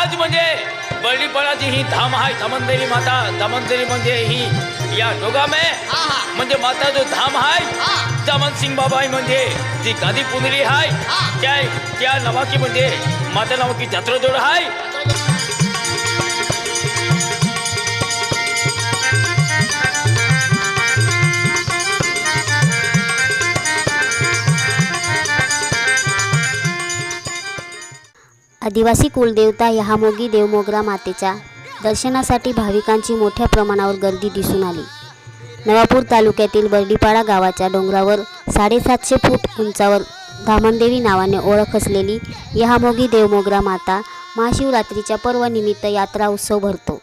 आज म्हणजे बळीपळाची ही धाम आहे धामंदेरी माता धामंदेरी म्हणजे ही या डोगामे. म्हणजे माता जो धाम आहे. दामन सिंग बाबाई म्हणजे जी गादी पुंदरी आहे. त्या त्या नवाकी म्हणजे माता नावाकी जत्रा जोड आहे आदिवासी कुलदेवता यहामोगी देवमोगरा मातेच्या दर्शनासाठी भाविकांची मोठ्या प्रमाणावर गर्दी दिसून आली. नवापूर तालुक्यातील बर्डीपाडा गावाच्या डोंगरावर साडेसातशे फूट उंचावर धामणदेवी नावाने ओळख असलेली यहामोगी देवमोगरा माता महाशिवरात्रीच्या पर्वानिमित्त यात्रा उत्सव भरतो.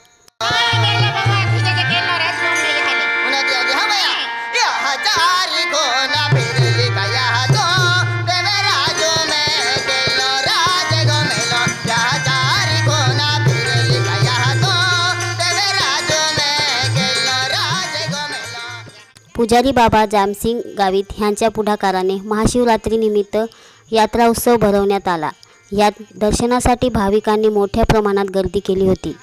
पुजारी बाबा जामसिंग गावित ह्यांच्या पुढाकाराने महाशिवरात्रीनिमित्त यात्रा उत्सव भरवण्यात आला. यात दर्शनासाठी भाविकांनी मोठ्या प्रमाणात गर्दी केली होती.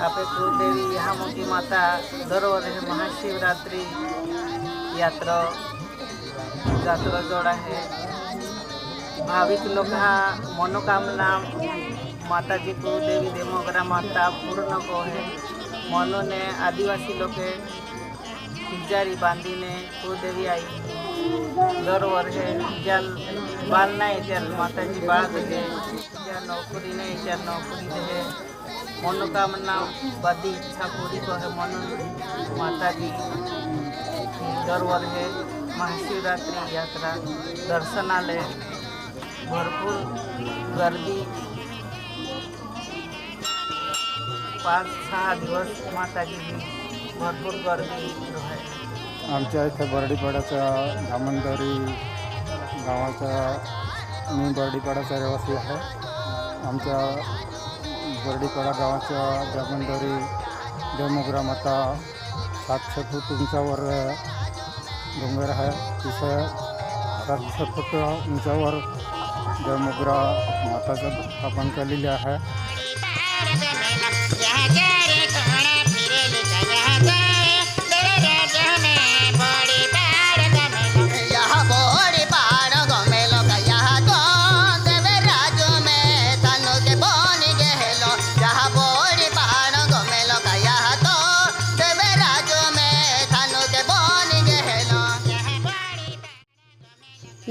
आपे कुलदेवी माता महाशिवरात्री यात्रा जात्रा जोड आहे. भाविक लोक हा मनोकामना माताजी कुलदेवी देमोगरा माता पूर्ण कोहे म्हणून आदिवासी लोके तिजारी बांधीने कुलदेवी आई दरवर्षी ज्या बाल नाही त्या माताची बाळ देते ज्या नोकरी नाही त्या नोकरी देते मनोकामना बदी इच्छा पूरी करे म्हणून माताजी दरवर्षी महाशिवरात्री यात्रा दर्शनालय भरपूर गर्दी पाच सहा दिवस माताजी भरपूर गर्दी आहे. आमच्या इथं बर्डीपाड्याचा धामणदरी गावाचा मी बर्डीपाडाचा रहिवासी आहे. आमच्या बर्डीपाडा गावाच्या धामणदरी देवमोगरा माता सातशे फूट उंचावर डोंगर आहे. तिथं सातशे फूट उंचावर देवमोगरा माताचं स्थापन केलेली आहे.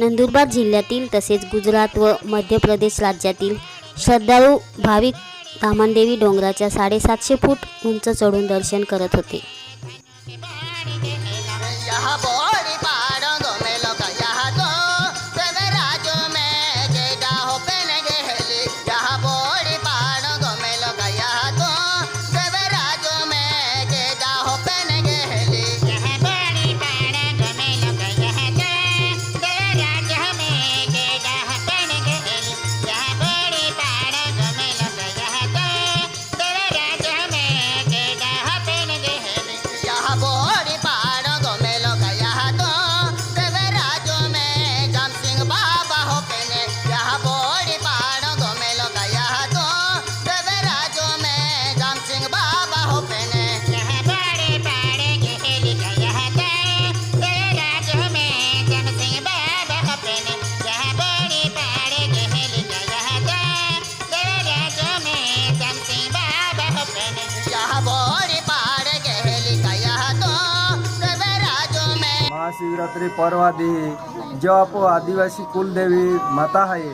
नंदुरबार जिल्ह्यातील तसेच गुजरात व मध्य प्रदेश राज्यातील श्रद्धाळू भाविक धामणदेवी डोंगराच्या साडेसातशे फूट उंच चढून दर्शन करत होते. મહાશિવરાત્રિ પર્વાદી જો આપો આદિવાસી કુલદેવી માતા હૈ,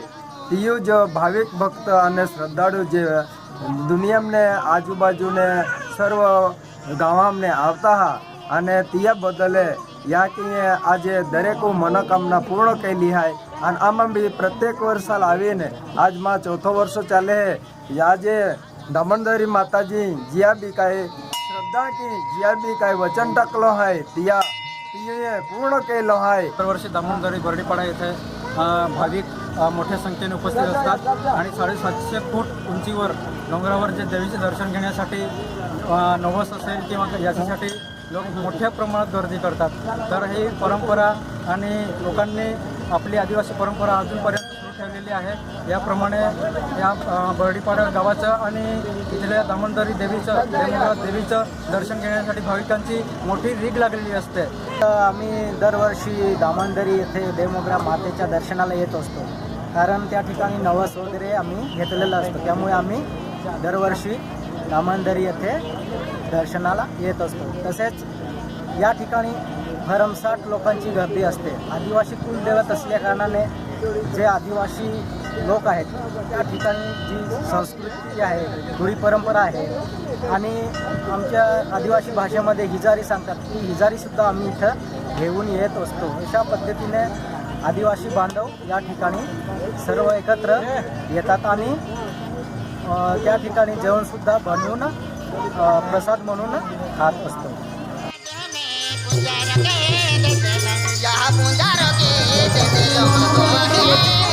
તેઓ જ ભાવિક ભક્ત અને શ્રદ્ધાળુ જે દુનિયામને, આજુબાજુને, સર્વ ગામને આવતા હા, અને ત્યાં બદલે યા કે આજે દરેક મનોકામના પૂર્ણ કરેલી હાય અને આમાં બી પ્રત્યેક વર્ષ આવીને, આજમાં ચોથો વર્ષો ચાલે હે આજે દમણદરી માતાજી જ્યાં બી કાંઈ શ્રદ્ધા કે જ્યાં બી કાંઈ વચન ટકલો હોય ત્યાં तिये पूर्ण केलं आहे. दरवर्षी दामणदरी बर्डीपाडा येथे भाविक मोठ्या संख्येने उपस्थित असतात आणि साडेसातशे फूट उंचीवर डोंगरावर जे देवीचे दर्शन घेण्यासाठी नवस असेल किंवा याच्यासाठी लोक मोठ्या प्रमाणात गर्दी करतात. तर ही परंपरा आणि लोकांनी आपली आदिवासी परंपरा अजूनपर्यंत ठेवलेली आहे. याप्रमाणे या अ, बर्डीपाडा गावाचं आणि इथल्या दामोदरी देवीचं देवीचं दर्शन घेण्यासाठी भाविकांची मोठी रीग लागलेली असते. आम्ही दरवर्षी दामणदरी येथे देवमोगरा मातेच्या दर्शनाला येत असतो. कारण त्या ठिकाणी नवस वगैरे आम्ही घेतलेलं असतो. त्यामुळे आम्ही दरवर्षी दामणदरी येथे दर्शनाला येत असतो. तसेच या ठिकाणी भरमसाठ लोकांची गर्दी असते. आदिवासी कुलदैवत असल्या कारणाने जे आदिवासी लोक आहेत त्या ठिकाणी जी संस्कृती आहे रूढी परंपरा आहे आणि आमच्या आदिवासी भाषेमध्ये हिजारी सांगतात ती हिजारीसुद्धा आम्ही इथं घेऊन येत असतो. अशा पद्धतीने आदिवासी बांधव या ठिकाणी सर्व एकत्र येतात आणि त्या ठिकाणी जेवणसुद्धा बनवून प्रसाद म्हणून खात असतो. यहाँ